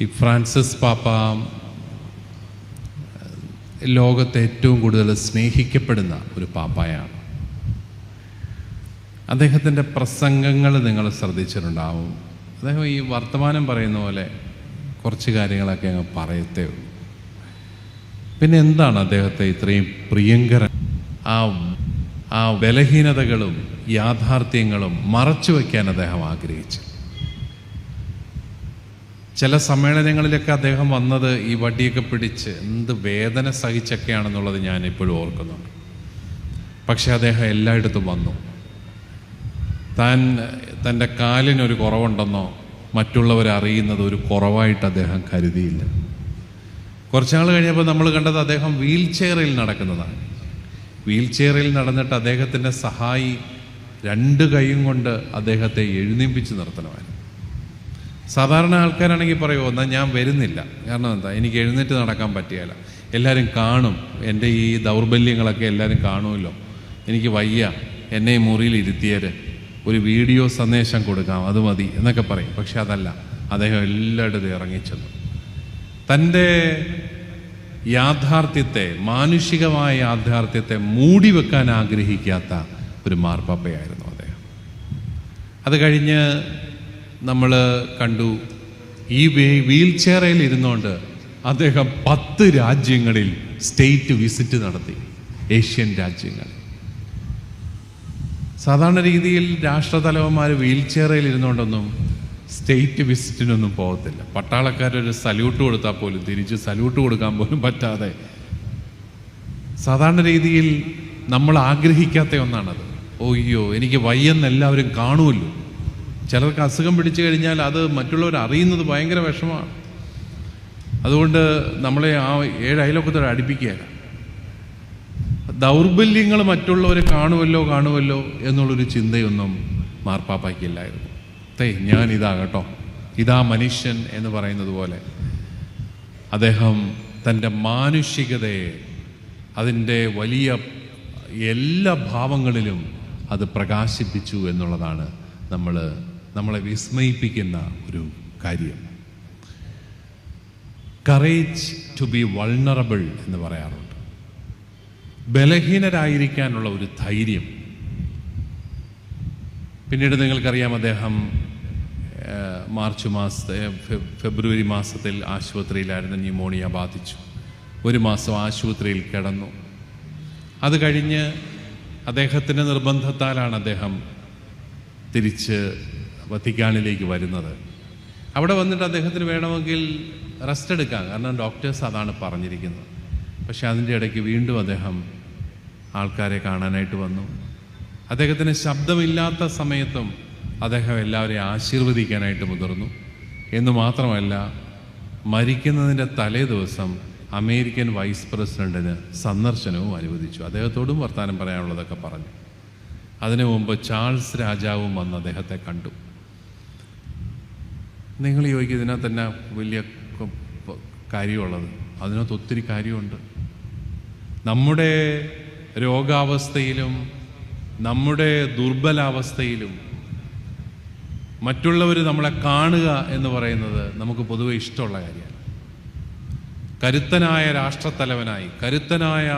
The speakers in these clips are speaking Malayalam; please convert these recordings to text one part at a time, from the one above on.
ഈ ഫ്രാൻസിസ് പാപ്പ ലോകത്തെ ഏറ്റവും കൂടുതൽ സ്നേഹിക്കപ്പെടുന്ന ഒരു പാപ്പായാണ്. അദ്ദേഹത്തിന്റെ പ്രസംഗങ്ങൾ നിങ്ങൾ ശ്രദ്ധിച്ചിട്ടുണ്ടാവും. അദ്ദേഹം ഈ വർത്തമാനം പറയുന്ന പോലെ കുറച്ച് കാര്യങ്ങളൊക്കെ അങ്ങ് പറയത്തേ പിന്നെ എന്താണ് അദ്ദേഹത്തെ ഇത്രയും പ്രിയങ്കര ആ ആ ബലഹീനതകളും യാഥാർത്ഥ്യങ്ങളും മറച്ചു വയ്ക്കാൻ അദ്ദേഹം ആഗ്രഹിച്ചു ചില സമ്മേളനങ്ങളിലൊക്കെ അദ്ദേഹം വന്നത് ഈ വടിയൊക്കെ പിടിച്ച് എന്ത് വേദന സഹിച്ചൊക്കെയാണെന്നുള്ളത് ഞാൻ ഇപ്പോഴും ഓർക്കുന്നുണ്ട്. പക്ഷെ അദ്ദേഹം എല്ലായിടത്തും വന്നു. താൻ തന്റെ കാലിനൊരു കുറവുണ്ടെന്നോ മറ്റുള്ളവർ അറിയുന്നത് ഒരു കുറവായിട്ട് അദ്ദേഹം കരുതിയില്ല. കുറച്ചാൾ കഴിഞ്ഞപ്പോൾ നമ്മൾ കണ്ടത് അദ്ദേഹം വീൽ ചെയറിൽ നടക്കുന്നതാണ്. വീൽ ചെയറിൽ നടന്നിട്ട് അദ്ദേഹത്തിന്റെ സഹായി രണ്ട് കൈയും കൊണ്ട് അദ്ദേഹത്തെ എഴുന്നേപ്പിച്ച് നിർത്തണമായിരുന്നു. സാധാരണ ആൾക്കാരാണെങ്കിൽ പറയുമോ എന്നാൽ ഞാൻ വരുന്നില്ല. കാരണം എന്താ എനിക്ക് എഴുന്നേറ്റ് നടക്കാൻ പറ്റിയല്ല. എല്ലാവരും കാണും. എന്റെ ഈ ദൗർബല്യങ്ങളൊക്കെ എല്ലാവരും കാണുമല്ലോ. എനിക്ക് വയ്യ. എന്നെ മുറിയിൽ ഇരുത്തിയേര്. ഒരു വീഡിയോ സന്ദേശം കൊടുക്കാം അത് മതി എന്നൊക്കെ പറയും. പക്ഷെ അതല്ല അദ്ദേഹം എല്ലായിടത്തും ഇറങ്ങിച്ചെന്നു. തന്റെ യാഥാർത്ഥ്യത്തെ മാനുഷികമായ യാഥാർത്ഥ്യത്തെ മൂടി വെക്കാൻ ആഗ്രഹിക്കാത്ത ഒരു മാർപ്പാപ്പയായിരുന്നു അദ്ദേഹം. അത് കഴിഞ്ഞ് നമ്മൾ കണ്ടു. ഈ വീൽ ചെയറിൽ ഇരുന്നുകൊണ്ട് അദ്ദേഹം പത്ത് രാജ്യങ്ങളിൽ സ്റ്റേറ്റ് വിസിറ്റ് നടത്തി. ഏഷ്യൻ രാജ്യങ്ങൾ. സാധാരണ രീതിയിൽ രാഷ്ട്രതലവന്മാർ വീൽ ചെയറിൽ ഇരുന്നുകൊണ്ടൊന്നും സ്റ്റേറ്റ് വിസിറ്റിനൊന്നും പോകത്തില്ല. പട്ടാളക്കാരൊരു സല്യൂട്ട് കൊടുത്താൽ പോലും തിരിച്ച് സല്യൂട്ട് കൊടുക്കാൻ പോലും പറ്റാതെ. സാധാരണ രീതിയിൽ നമ്മൾ ആഗ്രഹിക്കാത്ത ഒന്നാണത്. ഓയ്യോ എനിക്ക് വയ്യെന്ന് എല്ലാവരും കാണുമല്ലോ. ചിലർക്ക് അസുഖം പിടിച്ചു കഴിഞ്ഞാൽ അത് മറ്റുള്ളവർ അറിയുന്നത് ഭയങ്കര വിഷമമാണ്. അതുകൊണ്ട് നമ്മളെ ആ ഏഴ് അയലൊക്കത്തോടെ അടുപ്പിക്കുകയല്ല. ദൗർബല്യങ്ങൾ മറ്റുള്ളവരെ കാണുമല്ലോ കാണുമല്ലോ എന്നുള്ളൊരു ചിന്തയൊന്നും മാർപ്പാപ്പായ്ക്കില്ലായിരുന്നു തേ ഞാൻ ഇതാ കേട്ടോ ഇതാ മനുഷ്യൻ എന്ന് പറയുന്നത് പോലെ അദ്ദേഹം തന്റെ മാനുഷികതയെ അതിന്റെ വലിയ എല്ലാ ഭാവങ്ങളിലും അത് പ്രകാശിപ്പിച്ചു എന്നുള്ളതാണ് നമ്മൾ നമ്മളെ വിസ്മയിപ്പിക്കുന്ന ഒരു കാര്യം. കറേജ് ടു ബി വൾണറബിൾ എന്ന് പറയാറുണ്ട്. ബലഹീനരായിരിക്കാനുള്ള ഒരു ധൈര്യം. പിന്നീട് നിങ്ങൾക്കറിയാം അദ്ദേഹം മാർച്ച് മാസത്തെ ഫെബ്രുവരി മാസത്തിൽ ആശുപത്രിയിലായിരുന്നു ന്യൂമോണിയ ബാധിച്ചു. ഒരു മാസം ആശുപത്രിയിൽ കിടന്നു. അത് കഴിഞ്ഞ് അദ്ദേഹത്തിന്റെ നിർബന്ധത്താലാണ് അദ്ദേഹം തിരിച്ച് വത്തിക്കാനിലേക്ക് വരുന്നത്. അവിടെ വന്നിട്ട് അദ്ദേഹത്തിന് വേണമെങ്കിൽ റെസ്റ്റ് എടുക്കാം. കാരണം ഡോക്ടേഴ്സ് അതാണ് പറഞ്ഞിരിക്കുന്നത്. പക്ഷേ അതിന്റെ ഇടയ്ക്ക് വീണ്ടും അദ്ദേഹം ആൾക്കാരെ കാണാനായിട്ട് വന്നു. അദ്ദേഹത്തിന് ശബ്ദമില്ലാത്ത സമയത്തും അദ്ദേഹം എല്ലാവരെയും ആശീർവദിക്കാനായിട്ട് മുതിർന്നു. എന്ന് മാത്രമല്ല മരിക്കുന്നതിന്റെ തലേ ദിവസം അമേരിക്കൻ വൈസ് പ്രസിഡന്റിന് സന്ദർശനവും അനുവദിച്ചു. അദ്ദേഹത്തോടും വർത്തമാനം പറയാനുള്ളതൊക്കെ പറഞ്ഞു. അതിനു മുമ്പ് ചാൾസ് രാജാവും വന്ന് അദ്ദേഹത്തെ കണ്ടു. നിങ്ങൾ ചോദിക്കും ഇതിനകത്ത് തന്നെ വലിയ കാര്യമുള്ളത്. അതിനകത്ത് ഒത്തിരി കാര്യമുണ്ട്. നമ്മുടെ രോഗാവസ്ഥയിലും നമ്മുടെ ദുർബലാവസ്ഥയിലും മറ്റുള്ളവർ നമ്മളെ കാണുക എന്ന് പറയുന്നത് നമുക്ക് പൊതുവെ ഇഷ്ടമുള്ള കാര്യമാണ്. കരുത്തനായ രാഷ്ട്രത്തലവനായി കരുത്തനായ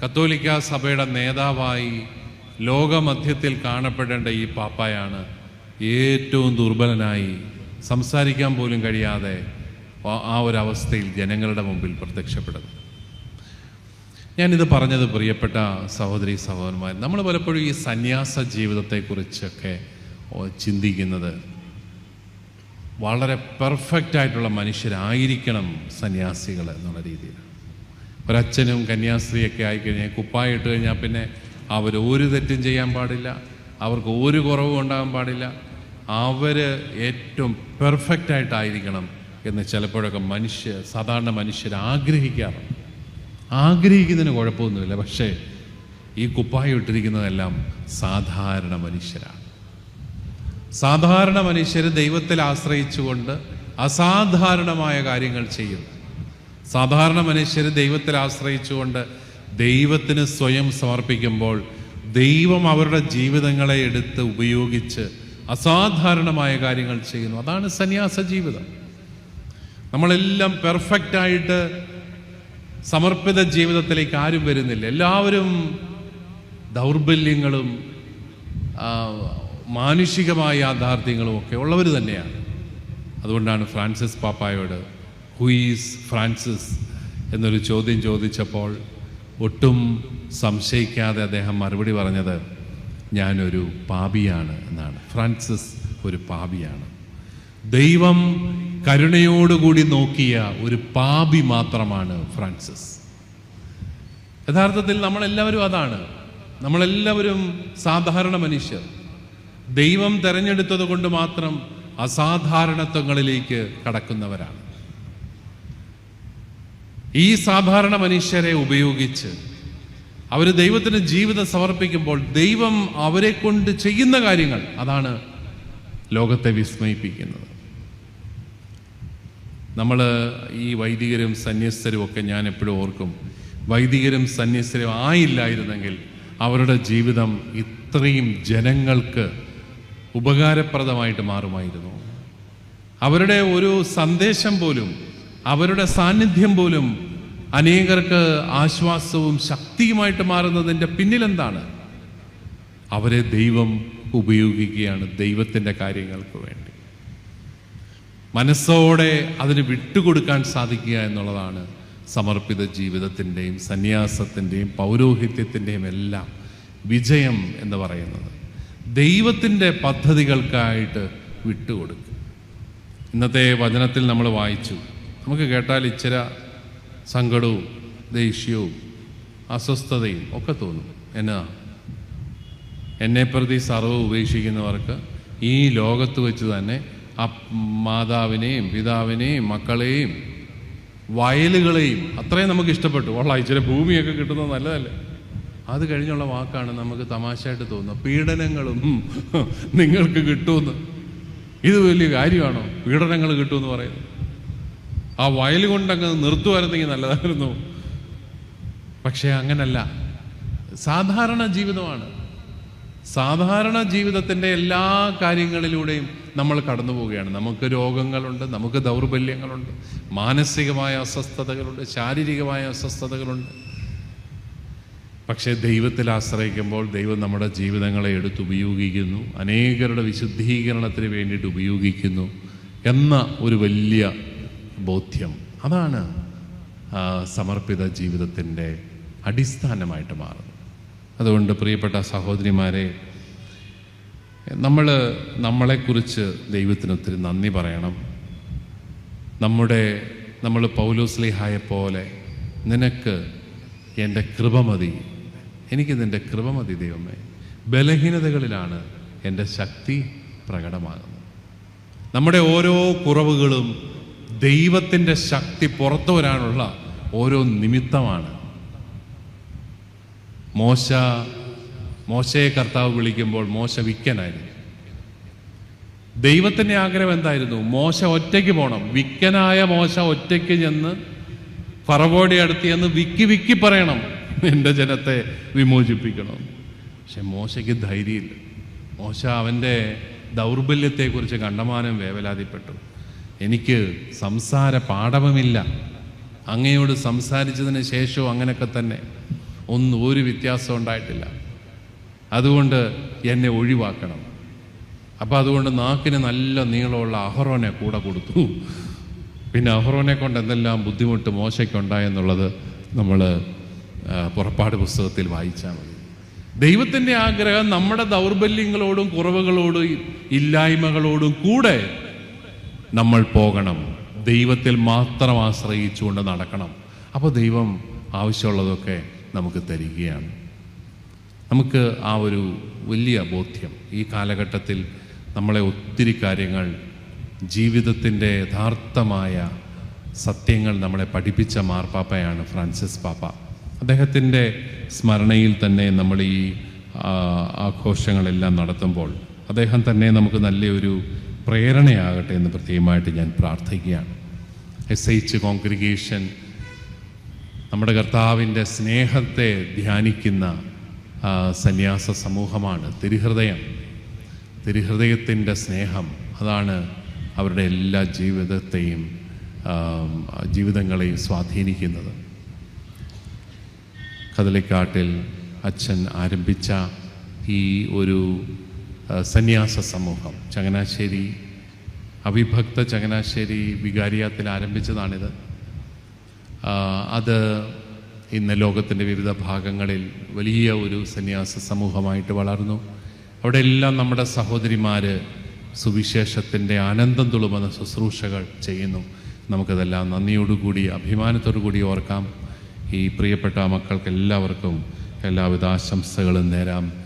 കത്തോലിക്ക സഭയുടെ നേതാവായി ലോകമധ്യത്തിൽ കാണപ്പെടേണ്ട ഈ പാപ്പായാണ് ഏറ്റവും ദുർബലനായി സംസാരിക്കാൻ പോലും കഴിയാതെ ആ- ഒരു അവസ്ഥയിൽ ജനങ്ങളുടെ മുമ്പിൽ പ്രത്യക്ഷപ്പെടുന്നു. ഞാനിത് പറഞ്ഞത് പ്രിയപ്പെട്ട സഹോദരി സഹോദരന്മാർ നമ്മൾ പലപ്പോഴും ഈ സന്യാസ ജീവിതത്തെക്കുറിച്ചൊക്കെ ചിന്തിക്കുന്നത് വളരെ പെർഫെക്റ്റ് ആയിട്ടുള്ള മനുഷ്യരായിരിക്കണം സന്യാസികൾ എന്നുള്ള രീതിയിൽ ഒരച്ഛനും കന്യാസ്ത്രീയൊക്കെ ആയിക്കഴിഞ്ഞാൽ കുപ്പായ ഇട്ട് കഴിഞ്ഞാൽ പിന്നെ അവർ ഒരു തെറ്റും ചെയ്യാൻ പാടില്ല അവർക്ക് ഒരു കുറവും ഉണ്ടാകാൻ പാടില്ല. അവർ ഏറ്റവും പെർഫെക്റ്റ് ആയിട്ടായിരിക്കണം എന്ന് ചിലപ്പോഴൊക്കെ മനുഷ്യ സാധാരണ മനുഷ്യർ ആഗ്രഹിക്കാറുണ്ട് ആഗ്രഹിക്കുന്നതിന് കുഴപ്പമൊന്നുമില്ല. പക്ഷേ ഈ കുപ്പായം ഇട്ടിരിക്കുന്നതെല്ലാം സാധാരണ മനുഷ്യരാണ്. സാധാരണ മനുഷ്യർ ദൈവത്തിൽ ആശ്രയിച്ചുകൊണ്ട് അസാധാരണമായ കാര്യങ്ങൾ ചെയ്യും. സാധാരണ മനുഷ്യർ ദൈവത്തിൽ ആശ്രയിച്ചുകൊണ്ട് ദൈവത്തിന് സ്വയം സമർപ്പിക്കുമ്പോൾ ദൈവം അവരുടെ ജീവിതങ്ങളെ എടുത്ത് ഉപയോഗിച്ച് അസാധാരണമായ കാര്യങ്ങൾ ചെയ്യുന്നു. അതാണ് സന്യാസ ജീവിതം. നമ്മളെല്ലാം പെർഫെക്റ്റ് ആയിട്ട് സമർപ്പിത ജീവിതത്തിലേക്ക് ആരും വരുന്നില്ല. എല്ലാവരും ദൗർബല്യങ്ങളും മാനുഷികമായ യാഥാർത്ഥ്യങ്ങളും ഒക്കെ ഉള്ളവർ തന്നെയാണ്. അതുകൊണ്ടാണ് ഫ്രാൻസിസ് പാപ്പായോട് ഹുയിസ് ഫ്രാൻസിസ് എന്നൊരു ചോദ്യം ചോദിച്ചപ്പോൾ ഒട്ടും സംശയിക്കാതെ അദ്ദേഹം മറുപടി പറഞ്ഞത് ഞാനൊരു പാപിയാണ് എന്നാണ്. ഫ്രാൻസിസ് ഒരു പാപിയാണ്. ദൈവം കരുണയോടുകൂടി നോക്കിയ ഒരു പാപി മാത്രമാണ് ഫ്രാൻസിസ്. യഥാർത്ഥത്തിൽ നമ്മളെല്ലാവരും അതാണ്. നമ്മളെല്ലാവരും സാധാരണ മനുഷ്യർ. ദൈവം തെരഞ്ഞെടുത്തത് കൊണ്ട് മാത്രം അസാധാരണത്വങ്ങളിലേക്ക് കടക്കുന്നവരാണ്. ഈ സാധാരണ മനുഷ്യരെ ഉപയോഗിച്ച് അവർ ദൈവത്തിന് ജീവിതം സമർപ്പിക്കുമ്പോൾ ദൈവം അവരെ കൊണ്ട് ചെയ്യുന്ന കാര്യങ്ങൾ അതാണ് ലോകത്തെ വിസ്മയിപ്പിക്കുന്നത്. നമ്മൾ ഈ വൈദികരും സന്യസ്തരും ഒക്കെ ഞാൻ എപ്പോഴും ഓർക്കും. വൈദികരും സന്യസ്തരും ആയില്ലായിരുന്നെങ്കിൽ അവരുടെ ജീവിതം ഇത്രയും ജനങ്ങൾക്ക് ഉപകാരപ്രദമായിട്ട് മാറുമായിരുന്നു. അവരുടെ ഒരു സന്ദേശം പോലും അവരുടെ സാന്നിധ്യം പോലും അനേകർക്ക് ആശ്വാസവും ശക്തിയുമായിട്ട് മാറുന്നതിന്റെ പിന്നിലെന്താണ്? അവരെ ദൈവം ഉപയോഗിക്കുകയാണ് ദൈവത്തിന്റെ കാര്യങ്ങൾക്ക് വേണ്ടി. മനസ്സോടെ അതിന് വിട്ടുകൊടുക്കാൻ സാധിക്കുക എന്നുള്ളതാണ് സമർപ്പിത ജീവിതത്തിന്റെയും സന്യാസത്തിന്റെയും പൗരോഹിത്യത്തിന്റെയും എല്ലാം വിജയം എന്ന് പറയുന്നത്. ദൈവത്തിന്റെ പദ്ധതികൾക്കായിട്ട് വിട്ടുകൊടുക്കുക ഇന്നത്തെ വചനത്തിൽ നമ്മൾ വായിച്ചു. നമുക്ക് കേട്ടാൽ ഇച്ചിര സങ്കടവും ദേഷ്യവും അസ്വസ്ഥതയും ഒക്കെ തോന്നും. എന്നാ? എന്നെ പ്രതി സർവ ഉപേക്ഷിക്കുന്നവർക്ക് ഈ ലോകത്ത് വെച്ച് തന്നെ ആ മാതാവിനെയും പിതാവിനെയും മക്കളെയും വയലുകളെയും അത്രയും നമുക്ക് ഇഷ്ടപ്പെട്ടു. ഉള്ള ഇച്ചിരി ഭൂമിയൊക്കെ കിട്ടുന്നത് നല്ലതല്ലേ? അത് കഴിഞ്ഞുള്ള വാക്കാണ് നമുക്ക് തമാശയായിട്ട് തോന്നുന്നത്. പീഡനങ്ങളും നിങ്ങൾക്ക് കിട്ടുമെന്ന്. ഇത് വലിയ കാര്യമാണോ? പീഡനങ്ങൾ കിട്ടുമെന്ന് പറയുന്നത്. ആ വയൽ കൊണ്ടങ്ങ് നിർത്തുമായിരുന്നെങ്കിൽ നല്ലതായിരുന്നു. പക്ഷേ അങ്ങനല്ല. സാധാരണ ജീവിതമാണ്. സാധാരണ ജീവിതത്തിന്റെ എല്ലാ കാര്യങ്ങളിലൂടെയും നമ്മൾ കടന്നു പോവുകയാണ്. നമുക്ക് രോഗങ്ങളുണ്ട് നമുക്ക് ദൗർബല്യങ്ങളുണ്ട് മാനസികമായ അസ്വസ്ഥതകളുണ്ട് ശാരീരികമായ അസ്വസ്ഥതകളുണ്ട്. പക്ഷേ ദൈവത്തിൽ ആശ്രയിക്കുമ്പോൾ ദൈവം നമ്മുടെ ജീവിതങ്ങളെ എടുത്ത് ഉപയോഗിക്കുന്നു അനേകരുടെ വിശുദ്ധീകരണത്തിന് വേണ്ടിയിട്ട് ഉപയോഗിക്കുന്നു എന്ന ഒരു വലിയ ബോധ്യം. അതാണ് സമർപ്പിത ജീവിതത്തിന്റെ അടിസ്ഥാനമായിട്ട് മാറുന്നത്. അതുകൊണ്ട് പ്രിയപ്പെട്ട സഹോദരിമാരെ നമ്മൾ നമ്മളെക്കുറിച്ച് ദൈവത്തിന് ഒത്തിരി നന്ദി പറയണം. നമ്മുടെ നമ്മൾ പൗലോസ്ലിഹായ പോലെ നിനക്ക് എന്റെ കൃപമതി എനിക്ക് നിന്റെ കൃപമതി ദൈവമേ. ബലഹീനതകളിലാണ് എന്റെ ശക്തി പ്രകടമാകുന്നത്. നമ്മുടെ ഓരോ കുറവുകളും ദൈവത്തിന്റെ ശക്തി പുറത്തു വരാനുള്ള ഓരോ നിമിത്തമാണ്. മോശ മോശയെ കർത്താവ് വിളിക്കുമ്പോൾ മോശ വിക്കനായിരുന്നു. ദൈവത്തിന്റെ ആഗ്രഹം എന്തായിരുന്നു? മോശ ഒറ്റയ്ക്ക് പോകണം വിക്കനായ മോശ ഒറ്റയ്ക്ക് ചെന്ന് ഫറവോടെ അടുത്ത് ചെന്ന് വിക്കി വിക്കി പറയണം. എന്റെ ജനത്തെ വിമോചിപ്പിക്കണം. പക്ഷെ മോശയ്ക്ക് ധൈര്യമില്ല. മോശ അവന്റെ ദൗർബല്യത്തെക്കുറിച്ച് കണ്ടമാനം വേവലാതിപ്പെട്ടു. എനിക്ക് സംസാര പാഠവുമില്ല. അങ്ങയോട് സംസാരിച്ചതിന് ശേഷവും അങ്ങനെയൊക്കെ തന്നെ. ഒന്നും ഒരു വ്യത്യാസം ഉണ്ടായിട്ടില്ല. അതുകൊണ്ട് എന്നെ ഒഴിവാക്കണം. അപ്പോൾ അതുകൊണ്ട് നാക്കിന് നല്ല നീളമുള്ള അഹറോനെ കൂടെ കൊടുത്തു. പിന്നെ അഹറോനെ കൊണ്ട് എന്തെല്ലാം ബുദ്ധിമുട്ട് മോശയ്ക്കുണ്ടായെന്നുള്ളത് നമ്മൾ പുറപ്പാട് പുസ്തകത്തിൽ വായിച്ചാൽ മതി. ദൈവത്തിന്റെ ആഗ്രഹം നമ്മുടെ ദൗർബല്യങ്ങളോടും കുറവുകളോടും ഇല്ലായ്മകളോടും കൂടെ നമ്മൾ പോകണം. ദൈവത്തിൽ മാത്രം ആശ്രയിച്ചുകൊണ്ട് നടക്കണം. അപ്പോൾ ദൈവം ആവശ്യമുള്ളതൊക്കെ നമുക്ക് തരികയാണ്. നമുക്ക് ആ ഒരു വലിയ ബോധ്യം ഈ കാലഘട്ടത്തിൽ നമ്മളെ ഒത്തിരി കാര്യങ്ങൾ ജീവിതത്തിന്റെ യഥാർത്ഥമായ സത്യങ്ങൾ നമ്മളെ പഠിപ്പിച്ച മാർപ്പാപ്പയാണ് ഫ്രാൻസിസ് പാപ്പ. അദ്ദേഹത്തിന്റെ സ്മരണയിൽ തന്നെ നമ്മൾ ഈ ആഘോഷങ്ങളെല്ലാം നടത്തുമ്പോൾ അദ്ദേഹം തന്നെ നമുക്ക് നല്ലൊരു പ്രേരണയാകട്ടെ എന്ന് പ്രത്യേകമായിട്ട് ഞാൻ പ്രാർത്ഥിക്കുകയാണ്. എസ് എച്ച് കോൺഗ്രിഗേഷൻ നമ്മുടെ കർത്താവിന്റെ സ്നേഹത്തെ ധ്യാനിക്കുന്ന സന്യാസ സമൂഹമാണ് തിരുഹൃദയം. തിരുഹൃദയത്തിന്റെ സ്നേഹം അതാണ് അവരുടെ എല്ലാ ജീവിതത്തെയും ജീവിതങ്ങളെയും സ്വാധീനിക്കുന്നത്. കദളിക്കാട്ടിൽ അച്ഛൻ ആരംഭിച്ച ഈ ഒരു സന്യാസ സമൂഹം. ചങ്ങനാശ്ശേരി അവിഭക്ത ചങ്ങനാശ്ശേരി വികാരിയാത്തിൽ ആരംഭിച്ചതാണിത്. അത് ഇന്ന് ലോകത്തിന്റെ വിവിധ ഭാഗങ്ങളിൽ വലിയ ഒരു സന്യാസ സമൂഹമായിട്ട് വളർന്നു. അവിടെ എല്ലാം നമ്മുടെ സഹോദരിമാർ സുവിശേഷത്തിന്റെ ആനന്ദം തുളുമെന്ന ശുശ്രൂഷകൾ ചെയ്യുന്നു. നമുക്കതെല്ലാം നന്ദിയോടുകൂടി അഭിമാനത്തോടു കൂടി ഓർക്കാം. ഈ പ്രിയപ്പെട്ട മക്കൾക്ക് എല്ലാവർക്കും എല്ലാവിധ ആശംസകളും നേരാം.